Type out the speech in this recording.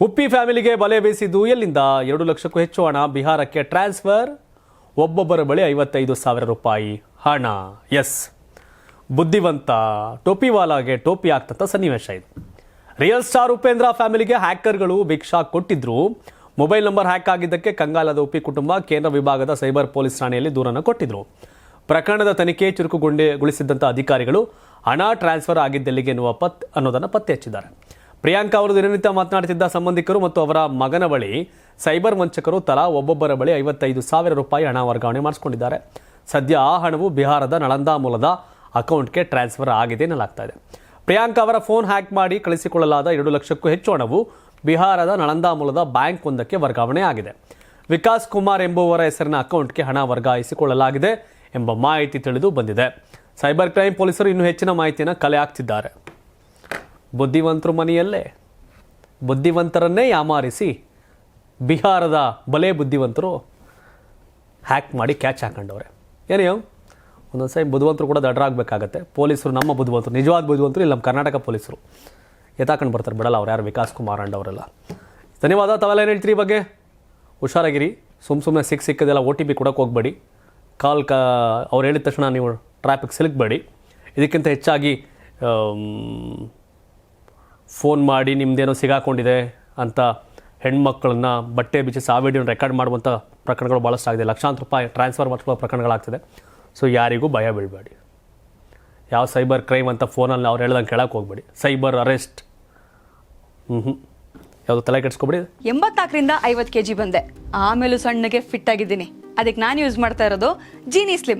ಉಪ್ಪಿ ಫ್ಯಾಮಿಲಿಗೆ ಬಲೆ ಬೀಸಿದ್ದು ಎಲ್ಲಿಂದ? ಎರಡು ಲಕ್ಷಕ್ಕೂ ಹೆಚ್ಚು ಹಣ. ಬಿಹಾರಕ್ಕೆ ಟ್ರಾನ್ಸ್ಫರ್. ಒಬ್ಬೊಬ್ಬರ ಬಳಿ ಐವತ್ತೈದು ಸಾವಿರ ರೂಪಾಯಿ ಹಣ. ಎಸ್. ಬುದ್ಧಿವಂತ ಟೋಪಿವಾಲಾಗೆ ಟೋಪಿ ಆಗ್ತಂತ ಸನ್ನಿವೇಶ ಇದು. ರಿಯಲ್ ಸ್ಟಾರ್ ಉಪೇಂದ್ರ ಫ್ಯಾಮಿಲಿಗೆ ಹ್ಯಾಕರ್ಗಳು ಭಿಕ್ಷಾ ಕೊಟ್ಟಿದ್ರು. ಮೊಬೈಲ್ ನಂಬರ್ ಹ್ಯಾಕ್ ಆಗಿದ್ದಕ್ಕೆ ಕಂಗಾಲದ ಉಪ್ಪಿ ಕುಟುಂಬ ಕೇಂದ್ರ ವಿಭಾಗದ ಸೈಬರ್ ಪೊಲೀಸ್ ಠಾಣೆಯಲ್ಲಿ ದೂರನ್ನು ಕೊಟ್ಟಿದ್ರು. ಪ್ರಕರಣದ ತನಿಖೆ ಚುರುಕುಗೊಂಡೆಗೊಳಿಸಿದ್ದಂಥ ಅಧಿಕಾರಿಗಳು ಹಣ ಟ್ರಾನ್ಸ್ಫರ್ ಆಗಿದ್ದೆಲ್ಲಿಗೆ ಎನ್ನುವ ಪತ್ ಅನ್ನೋದನ್ನು ಪತ್ತೆ ಹಚ್ಚಿದ್ದಾರೆ. ಪ್ರಿಯಾಂಕಾ ಅವರು ದಿನನಿತ್ಯ ಮಾತನಾಡುತ್ತಿದ್ದ ಸಂಬಂಧಿಕರು ಮತ್ತು ಅವರ ಮಗನ ಬಳಿ ಸೈಬರ್ ವಂಚಕರು ತಲಾ ಒಬ್ಬೊಬ್ಬರ ಬಳಿ ಐವತ್ತೈದು ಸಾವಿರ ರೂಪಾಯಿ ಹಣ ವರ್ಗಾವಣೆ ಮಾಡಿಸಿಕೊಂಡಿದ್ದಾರೆ. ಸದ್ಯ ಆ ಹಣವು ಬಿಹಾರದ ನಳಂದಾ ಮೂಲದ ಅಕೌಂಟ್ಗೆ ಟ್ರಾನ್ಸ್ಫರ್ ಆಗಿದೆ ಎನ್ನಲಾಗ್ತಾ ಇದೆ. ಪ್ರಿಯಾಂಕಾ ಅವರ ಫೋನ್ ಹ್ಯಾಕ್ ಮಾಡಿ ಕಳಿಸಿಕೊಳ್ಳಲಾದ ಎರಡು ಲಕ್ಷಕ್ಕೂ ಹೆಚ್ಚು ಹಣವು ಬಿಹಾರದ ನಳಂದಾ ಮೂಲದ ಬ್ಯಾಂಕ್ ಒಂದಕ್ಕೆ ವರ್ಗಾವಣೆ ಆಗಿದೆ. ವಿಕಾಸ್ ಕುಮಾರ್ ಎಂಬುವರ ಹೆಸರಿನ ಅಕೌಂಟ್ಗೆ ಹಣ ವರ್ಗಾಯಿಸಿಕೊಳ್ಳಲಾಗಿದೆ ಎಂಬ ಮಾಹಿತಿ ತಿಳಿದು ಬಂದಿದೆ. ಸೈಬರ್ ಕ್ರೈಮ್ ಪೊಲೀಸರು ಇನ್ನೂ ಹೆಚ್ಚಿನ ಮಾಹಿತಿಯನ್ನು ಕಲೆ ಹಾಕ್ತಿದ್ದಾರೆ. ಬುದ್ಧಿವಂತರು ಮನೆಯಲ್ಲೇ. ಬುದ್ಧಿವಂತರನ್ನೇ ಯಾಮಾರಿಸಿ ಬಿಹಾರದ ಬಲೆ ಬುದ್ಧಿವಂತರು ಹ್ಯಾಕ್ ಮಾಡಿ ಕ್ಯಾಚ್ ಹಾಕೊಂಡವ್ರೆ. ಏನೇ ಒಂದೊಂದು ಸೈ ಬುದ್ಧಿವಂತರು ಕೂಡ ದಡ್ರಾಗಬೇಕಾಗತ್ತೆ. ಪೊಲೀಸರು ನಮ್ಮ ಬುದ್ಧಿವಂತರು, ನಿಜವಾದ ಬುದ್ಧಿವಂತರು ಇಲ್ಲಿ, ನಮ್ಮ ಕರ್ನಾಟಕ ಪೊಲೀಸರು. ಎತ್ತಾಕೊಂಡು ಬರ್ತಾರೆ, ಬಿಡಲ್ಲ ಅವ್ರು ಯಾರು, ವಿಕಾಸ್ ಕುಮಾರ್ ಅಂಡ್ ಧನ್ಯವಾದ ತಾವೆಲ್ಲ ಏನು ಹೇಳ್ತೀರಿ ಈ ಬಗ್ಗೆ? ಹುಷಾರಾಗಿರಿ. ಸುಮ್ಮ ಸುಮ್ಮನೆ ಸಿಕ್ ಸಿಕ್ಕದೆಲ್ಲ ಓ ಟಿ ಪಿ ಕೊಡೋಕೆ ಹೋಗಬೇಡಿ. ಕಾಲ್ ಕ, ಅವ್ರು ಹೇಳಿದ ತಕ್ಷಣ ನೀವು ಟ್ರಾಫಿಕ್ ಸಿಲುಕಬೇಡಿ. ಇದಕ್ಕಿಂತ ಹೆಚ್ಚಾಗಿ ಫೋನ್ ಮಾಡಿ ನಿಮ್ಮದೇನೋ ಸಿಗಾಕೊಂಡಿದೆ ಅಂತ ಹೆಣ್ಮಕ್ಳನ್ನ ಬಟ್ಟೆ ಬಿಚ್ಚಿ ಆ ರೆಕಾರ್ಡ್ ಮಾಡುವಂಥ ಪ್ರಕರಣಗಳು ಭಾಳಷ್ಟು ಆಗಿದೆ ಲಕ್ಷಾಂತರ ರೂಪಾಯಿ ಟ್ರಾನ್ಸ್ಫರ್ ಮಾಡಿಕೊಳ್ಳೋ ಪ್ರಕರಣಗಳಾಗ್ತಿದೆ. ಸೊ ಯಾರಿಗೂ ಭಯ ಬೀಳಬೇಡಿ. ಯಾವ ಸೈಬರ್ ಕ್ರೈಮ್ ಅಂತ ಫೋನಲ್ಲಿ ಅವ್ರು ಹೇಳ್ದಂಗೆ ಕೇಳಕ್ಕೆ ಹೋಗ್ಬೇಡಿ. Cyber arrest. ಹ್ಞೂ ಹ್ಞೂ ಯಾವುದು ತಲೆ ಕೆಡಿಸ್ಕೊಬೇಡಿ. ಎಂಬತ್ನಾಲ್ಕರಿಂದ ಐವತ್ತು ಕೆ ಜಿ ಬಂದೆ. ಆಮೇಲೂ ಸಣ್ಣಗೆ ಫಿಟ್ ಆಗಿದ್ದೀನಿ. ಅದಕ್ಕೆ ನಾನು ಯೂಸ್ ಮಾಡ್ತಾ ಇರೋದು ಜೀನಿ ಸ್ಲಿಮ್